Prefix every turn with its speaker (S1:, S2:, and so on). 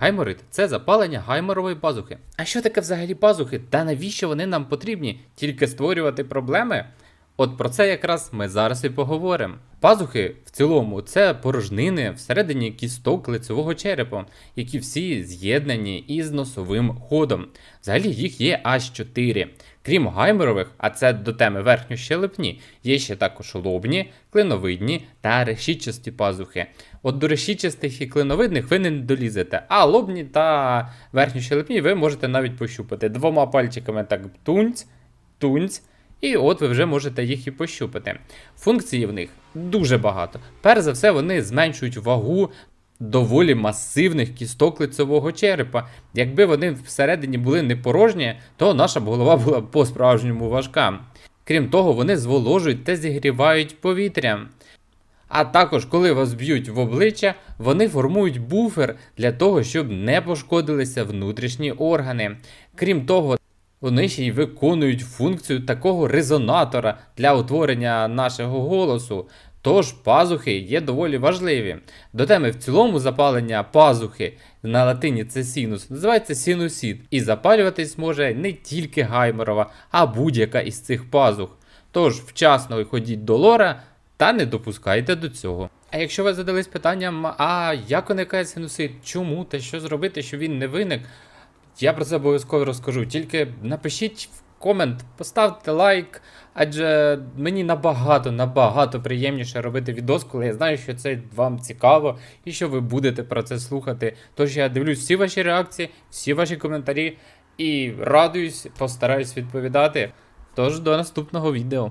S1: Гайморит це запалення гайморової пазухи. А що таке взагалі пазухи? Та навіщо вони нам потрібні? Тільки створювати проблеми? От про це якраз ми зараз і поговоримо. Пазухи в цілому це порожнини всередині кісток лицевого черепа, які всі з'єднані із носовим ходом. Взагалі їх є аж 4. Крім гайморових, а це до теми верхньощелепні, є ще також лобні, клиновидні та решітчасті пазухи. От до решітчастих і клиновидних ви не долізете, а лобні та верхньощелепні ви можете навіть пощупати. Двома пальчиками так тунць, тунць. І от ви вже можете їх і пощупати. Функції в них дуже багато. Перш за все, вони зменшують вагу доволі масивних кісток лицевого черепа. Якби вони всередині були не порожні, то наша б голова була б по-справжньому важка. Крім того, вони зволожують та зігрівають повітря. А також, коли вас б'ють в обличчя, вони формують буфер для того, щоб не пошкодилися внутрішні органи. Крім того, вони ще й виконують функцію такого резонатора для утворення нашого голосу. Тож пазухи є доволі важливі. До теми в цілому запалення пазухи на латині це синус, називається синусід, і запалюватись може не тільки гайморова, а будь-яка із цих пазух. Тож вчасно ходіть до лора та не допускайте до цього. А якщо ви задались питанням, а як виникає синусит, чому та що зробити, щоб він не виник, я про це обов'язково розкажу. Тільки напишіть в комент, поставте лайк, адже мені набагато, набагато приємніше робити відос, коли я знаю, що це вам цікаво і що ви будете про це слухати. Тож я дивлюсь всі ваші реакції, всі ваші коментарі і радуюсь, постараюсь відповідати. Тож до наступного відео.